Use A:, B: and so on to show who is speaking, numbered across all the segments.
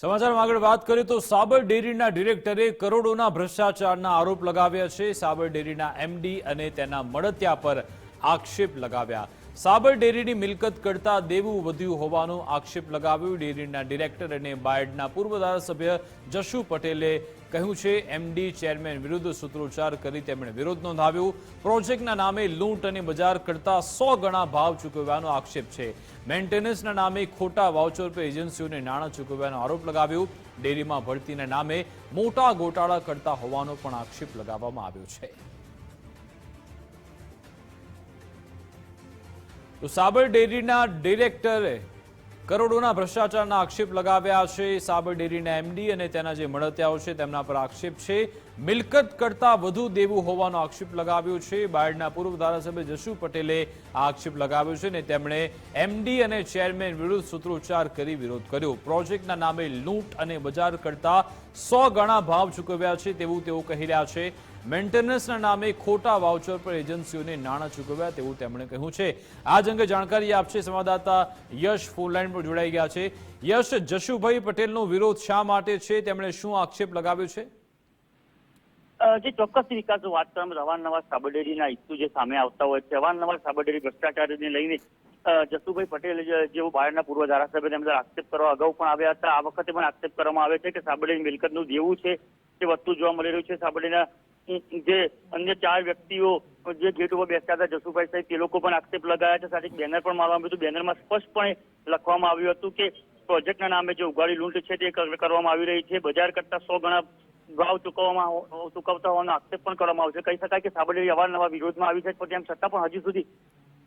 A: સમાચારમાં આગળ વાત કરીએ તો સાબર ડેરીના ડિરેક્ટરે કરોડોના ભ્રષ્ટાચારના આરોપ લગાવ્યા છે. સાબર ડેરીના એમડી અને તેના મળતિયા પર આક્ષેપ લગાવ્યા. સાબર ડેરીની મિલકત કરતા દેવું વધ્યું હોવાનો આક્ષેપ લગાવ્યો. ડેરીના ડિરેક્ટર અને બાયડના પૂર્વ ધારાસભ્ય જશુ પટેલે કહ્યું છે એમડી ચેરમેન વિરુદ્ધ સૂત્રોચ્ચાર કરી તેમણે વિરોધ નોંધાવ્યો. પ્રોજેક્ટના નામે લૂંટ અને બજાર કરતા સો ગણા ભાવ ચૂકવવાનો આક્ષેપ છે. મેન્ટેનન્સના નામે ખોટા વાઉચર પર એજન્સીઓને નાણાં ચૂકવવાનો આરોપ લગાવ્યો. ડેરીમાં ભરતીના નામે મોટા ગોટાળા કરતા હોવાનો પણ આક્ષેપ લગાવવામાં આવ્યો છે. તો સાબર ડેરીના ડિરેક્ટરે કરોડોના ભ્રષ્ટાચારના આક્ષેપ લગાવ્યા છે. સાબર ડેરીના એમડી અને તેના જે મળતિયાઓ છે, તેમના પર આક્ષેપ છે. મિલકત કરતા વધુ દેવું હોવાનો આક્ષેપ લગાવ્યો છે. બાયડના પૂર્વ ધારાસભ્ય જશુ પટેલે આ આક્ષેપ લગાવ્યો છે અને તેમણે એમડી અને ચેરમેન વિરુદ્ધ સૂત્રોચ્ચાર કરી વિરોધ કર્યો. પ્રોજેક્ટના નામે લૂંટ અને બજાર કરતા સો ગણા ભાવ ચૂકવ્યા છે તેવું તેઓ કહી રહ્યા છે. મેન્ટેનન્સના નામે ખોટા વાઉચર પર એજન્સીઓને નાણાં ચૂકવ્યા તેવું તેમણે કહ્યું છે. આ જ અંગે જાણકારી આપશે સંવાદદાતા યશ ફોનલાઈન પર જોડાઈ ગયા છે. યશ, જશુભાઈ પટેલનો વિરોધ શા માટે છે? તેમણે શું આક્ષેપ લગાવ્યો છે?
B: જે ચોક્કસ વિકાસ વાત કરવામાં અવારનવાર સાબરડેરીના ઇસ્યુ જે સામે આવતા હોય છે અવારનવાર સાબરડેરી ભ્રષ્ટાચારને લઈને જસુભાઈ પટેલ જેઓ બાયડના પૂર્વ ધારાસભ્ય તેમના આક્ષેપ કરવા અગાઉ પણ આવ્યા હતા. આ વખતે પણ આક્ષેપ કરવામાં આવે છે કે સાબરડેરી મિલકતનું દેવું છે તે વધતું જોવા મળી રહ્યું છે. સાબરડીના જે અન્ય ચાર વ્યક્તિઓ જે ગેટ ઉપર બેસતા હતા, જસુભાઈ સાહેબ, તે લોકો પણ આક્ષેપ લગાવ્યા છે. સાથે બેનર પણ મારવામાં આવ્યું હતું. બેનરમાં સ્પષ્ટપણે લખવામાં આવ્યું હતું કે પ્રોજેક્ટના નામે જે ઉઘાડી લૂંટ છે તે કરવામાં આવી રહી છે. બજાર કરતા સો ગણા ભાવ ચૂકવવામાં ચૂકવતા હોવાનો આક્ષેપ પણ કરવામાં આવશે. કહી શકાય કે સાબરડેરી અવારનવાર વિરોધમાં આવી છે. પણ તેમ છતાં પણ હજુ સુધી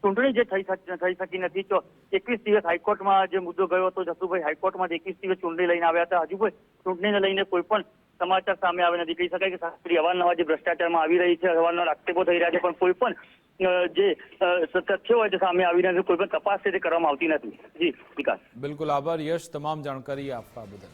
B: ચૂંટણી જે થઈ થઈ શકી નથી, તો એકવીસ દિવસ હાઈકોર્ટમાં જે મુદ્દો ગયો હતો, જસુભાઈ હાઈકોર્ટમાં એકવીસ દિવસ ચૂંટણી લઈને આવ્યા હતા. હજુ કોઈ ચૂંટણીને લઈને કોઈ પણ સમાચાર સામે આવે નથી. કહી શકાય કે શાસ્ત્રી અવારનવાર જે ભ્રષ્ટાચારમાં આવી રહી છે અવારનવાર આક્ષેપો થઈ રહ્યા છે, પણ કોઈ પણ જે તથ્યો હોય તે સામે આવી રહ્યા છે, કોઈ પણ તપાસ છે તે કરવામાં આવતી નથી. જી, વિકાસ.
A: બિલકુલ આભાર. યશ, તમામ જાણકારી આપવા બદલ.